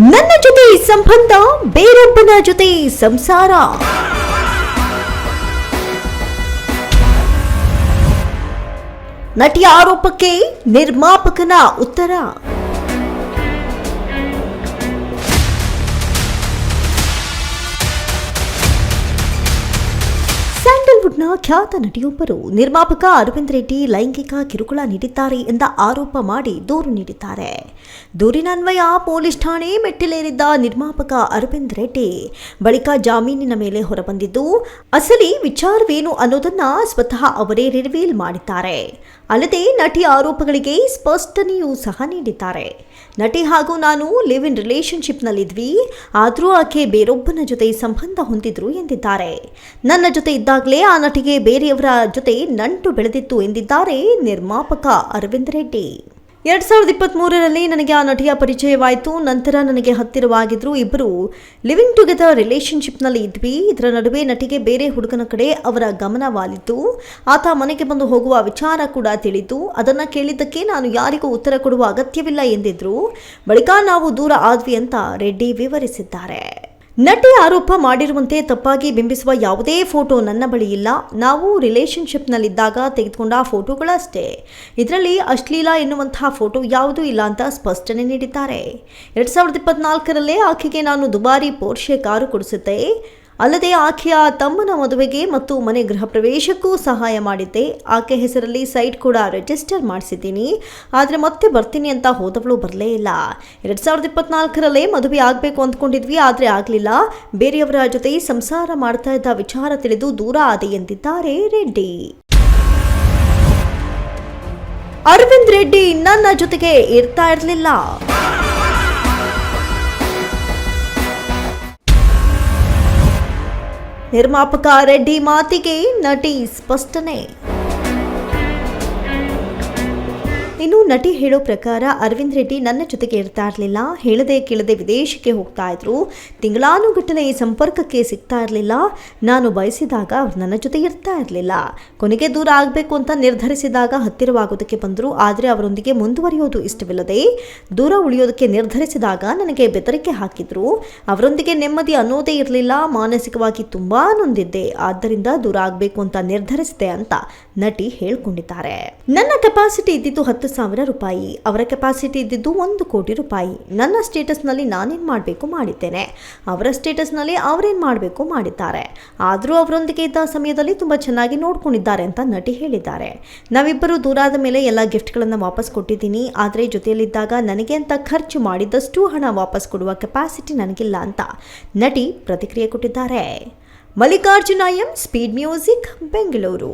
ನನ್ನ ಜೊತೆ ಸಂಬಂಧ ಬೇರೊಬ್ಬನ ಜೊತೆ ಸಂಸಾರ. ನಟಿಯ ಆರೋಪಕ್ಕೆ ನಿರ್ಮಾಪಕನ ಉತ್ತರ. ಸ್ಯಾಂಡಲ್ವುಡ್ನ ಖ್ಯಾತ ನಟಿಯೊಬ್ಬರು ನಿರ್ಮಾಪಕ ಅರವಿಂದ್ ರೆಡ್ಡಿ ಲೈಂಗಿಕ ಕಿರುಕುಳ ನೀಡಿದ್ದಾರೆ ಎಂದ ಆರೋಪ ಮಾಡಿ ದೂರು ನೀಡಿದ್ದಾರೆ. ದೂರಿನನ್ವಯ ಪೊಲೀಸ್ ಠಾಣೆ ಮೆಟ್ಟಿಲೇರಿದ್ದ ನಿರ್ಮಾಪಕ ಅರವಿಂದ್ ರೆಡ್ಡಿ ಬಳಿಕ ಜಾಮೀನಿನ ಮೇಲೆ ಹೊರಬಂದಿದ್ದು, ಅಸಲಿ ವಿಚಾರವೇನು ಅನ್ನೋದನ್ನ ಸ್ವತಃ ಅವರೇ ರಿವೀಲ್ ಮಾಡಿದ್ದಾರೆ. ಅಲ್ಲದೆ ನಟಿ ಆರೋಪಗಳಿಗೆ ಸ್ಪಷ್ಟನೆಯೂ ಸಹ ನೀಡಿದ್ದಾರೆ. ನಟಿ ಹಾಗೂ ನಾನು ಲಿವ್ ಇನ್ ರಿಲೇಶನ್ಶಿಪ್ನಲ್ಲಿದ್ವಿ ಆದರೂ ಆಕೆ ಬೇರೊಬ್ಬನ ಜೊತೆ ಸಂಬಂಧ ಹೊಂದಿದ್ರು ಎಂದಿದ್ದಾರೆ. ನನ್ನ ಜೊತೆ ಇದ್ದಾಗಲೇ ಆ ನಟಿಗೆ ಬೇರೆಯವರ ಜೊತೆ ನಂಟು ಬೆಳೆದಿತ್ತು ಎಂದಿದ್ದಾರೆ ನಿರ್ಮಾಪಕ ಅರವಿಂದ್ ರೆಡ್ಡಿ. ಎರಡ್ ಸಾವಿರದ ಇಪ್ಪತ್ತ್ ಮೂರರಲ್ಲಿ ನನಗೆ ಆ ನಟಿಯ ಪರಿಚಯವಾಯಿತು. ನಂತರ ನನಗೆ ಹತ್ತಿರವಾಗಿದ್ರು ಇಬ್ಬರು ಲಿವಿಂಗ್ ಟುಗೆದರ್ ರಿಲೇಶನ್ಶಿಪ್ನಲ್ಲಿ ಇದ್ವಿ. ಇದರ ನಡುವೆ ನಟಿಗೆ ಬೇರೆ ಹುಡುಗನ ಕಡೆ ಅವರ ಗಮನ ವಾಲಿತು ಆತ ಮನೆಗೆ ಬಂದು ಹೋಗುವ ವಿಚಾರ ಕೂಡ ತಿಳಿತು ಅದನ್ನು ಕೇಳಿದ್ದಕ್ಕೆ ನಾನು ಯಾರಿಗೂ ಉತ್ತರ ಕೊಡುವ ಅಗತ್ಯವಿಲ್ಲ ಎಂದಿದ್ರು. ಬಳಿಕ ನಾವು ದೂರ ಆದ್ವಿ ಅಂತ ರೆಡ್ಡಿ ವಿವರಿಸಿದ್ದಾರೆ. ನಟಿ ಆರೋಪ ಮಾಡಿರುವಂತೆ ತಪ್ಪಾಗಿ ಬಿಂಬಿಸುವ ಯಾವುದೇ ಫೋಟೋ ನನ್ನ ಬಳಿ ಇಲ್ಲ. ನಾವು ರಿಲೇಶನ್ಶಿಪ್ನಲ್ಲಿದ್ದಾಗ ತೆಗೆದುಕೊಂಡ ಫೋಟೋಗಳಷ್ಟೇ. ಇದರಲ್ಲಿ ಅಶ್ಲೀಲ ಎನ್ನುವಂತಹ ಫೋಟೋ ಯಾವುದೂ ಇಲ್ಲ ಅಂತ ಸ್ಪಷ್ಟನೆ ನೀಡಿದ್ದಾರೆ. ಎರಡು ಸಾವಿರದ ಇಪ್ಪತ್ನಾಲ್ಕರಲ್ಲೇ ಆಕೆಗೆ ನಾನು ದುಬಾರಿ ಪೋರ್ಷೆ ಕಾರು ಕೊಡಿಸುತ್ತೆ ಅಲ್ಲದೆ ಆಕೆಯ ತಮ್ಮನ ಮದುವೆಗೆ ಮತ್ತು ಮನೆ ಗೃಹ ಪ್ರವೇಶಕ್ಕೂ ಸಹಾಯ ಮಾಡಿದ್ದೆ. ಆಕೆ ಹೆಸರಲ್ಲಿ ಸೈಟ್ ಕೂಡ ರಿಜಿಸ್ಟರ್ ಮಾಡಿಸಿದ್ದೀನಿ. ಆದರೆ ಮತ್ತೆ ಬರ್ತೀನಿ ಅಂತ ಹೋದವಳು ಬರಲೇ ಇಲ್ಲ. ಎರಡು ಸಾವಿರದ ಇಪ್ಪತ್ನಾಲ್ಕರಲ್ಲೇ ಮದುವೆ ಆಗಬೇಕು ಅಂದ್ಕೊಂಡಿದ್ವಿ, ಆದರೆ ಆಗಲಿಲ್ಲ. ಬೇರೆಯವರ ಜೊತೆ ಸಂಸಾರ ಮಾಡ್ತಾ ಇದ್ದ ವಿಚಾರ ತಿಳಿದು ದೂರ ಆದೆ ಎಂದಿದ್ದಾರೆ ರೆಡ್ಡಿ. ಅರವಿಂದ್ ರೆಡ್ಡಿ ನನ್ನ ಜೊತೆಗೆ ಇರ್ತಾ ಇರಲಿಲ್ಲ. ನಿರ್ಮಾಪಕ ರೆಡ್ಡಿ ಮಾತಿಗೆ ನಟಿ ಸ್ಪಷ್ಟನೆ ಇನ್ನು ನಟಿ ಹೇಳೋ ಪ್ರಕಾರ ಅರವಿಂದ್ ರೆಡ್ಡಿ ನನ್ನ ಜೊತೆಗೆ ಇರ್ತಾ ಇರಲಿಲ್ಲ. ಹೇಳದೆ ಕೇಳದೆ ವಿದೇಶಕ್ಕೆ ಹೋಗ್ತಾ ಇದ್ರು. ತಿಂಗಳಾನುಗಟ್ಟಲೆ ಈ ಸಂಪರ್ಕಕ್ಕೆ ಸಿಗ್ತಾ ಇರಲಿಲ್ಲ. ನಾನು ಬಯಸಿದಾಗ ಅವ್ರು ನನ್ನ ಜೊತೆ ಇರ್ತಾ ಇರಲಿಲ್ಲ. ಕೊನೆಗೆ ದೂರ ಆಗಬೇಕು ಅಂತ ನಿರ್ಧರಿಸಿದಾಗ ಹತ್ತಿರವಾಗೋದಕ್ಕೆ ಬಂದರು. ಆದರೆ ಅವರೊಂದಿಗೆ ಮುಂದುವರಿಯೋದು ಇಷ್ಟವಿಲ್ಲದೆ ದೂರ ಉಳಿಯೋದಕ್ಕೆ ನಿರ್ಧರಿಸಿದಾಗ ನನಗೆ ಬೆದರಿಕೆ ಹಾಕಿದ್ರು. ಅವರೊಂದಿಗೆ ನೆಮ್ಮದಿ ಅನ್ನೋದೇ ಇರಲಿಲ್ಲ. ಮಾನಸಿಕವಾಗಿ ತುಂಬಾ ನೊಂದಿದ್ದೆ. ಆದ್ದರಿಂದ ದೂರ ಆಗಬೇಕು ಅಂತ ನಿರ್ಧರಿಸಿದೆ ಅಂತ ನಟಿ ಹೇಳ್ಕೊಂಡಿದ್ದಾರೆ. ನನ್ನ ಕೆಪಾಸಿಟಿ ಇದ್ದಿದ್ದು ಹತ್ತು ಸಾವಿರ ರೂಪಾಯಿ. ಅವರ ಕೆಪಾಸಿಟಿ ಇದ್ದಿದ್ದು ಒಂದು ಕೋಟಿ ರೂಪಾಯಿ. ನನ್ನ ಸ್ಟೇಟಸ್ನಲ್ಲಿ ನಾನೇನು ಮಾಡಬೇಕು ಮಾಡಿದ್ದೇನೆ. ಅವರ ಸ್ಟೇಟಸ್ನಲ್ಲಿ ಅವರೇನು ಮಾಡಬೇಕು ಮಾಡಿದ್ದಾರೆ. ಆದರೂ ಅವರೊಂದಿಗೆ ಇದ್ದ ಸಮಯದಲ್ಲಿ ತುಂಬ ಚೆನ್ನಾಗಿ ನೋಡ್ಕೊಂಡಿದ್ದಾರೆ ಅಂತ ನಟಿ ಹೇಳಿದ್ದಾರೆ. ನಾವಿಬ್ಬರು ದೂರಾದ ಮೇಲೆ ಎಲ್ಲ ಗಿಫ್ಟ್ಗಳನ್ನು ವಾಪಸ್ ಕೊಟ್ಟಿದ್ದೀನಿ. ಆದರೆ ಜೊತೆಯಲ್ಲಿದ್ದಾಗ ನನಗೆ ಅಂತ ಖರ್ಚು ಮಾಡಿದ್ದಷ್ಟು ಹಣ ವಾಪಸ್ ಕೊಡುವ ಕೆಪಾಸಿಟಿ ನನಗಿಲ್ಲ ಅಂತ ನಟಿ ಪ್ರತಿಕ್ರಿಯೆ ಕೊಟ್ಟಿದ್ದಾರೆ. Mallikarjuna M speed music Bengaluru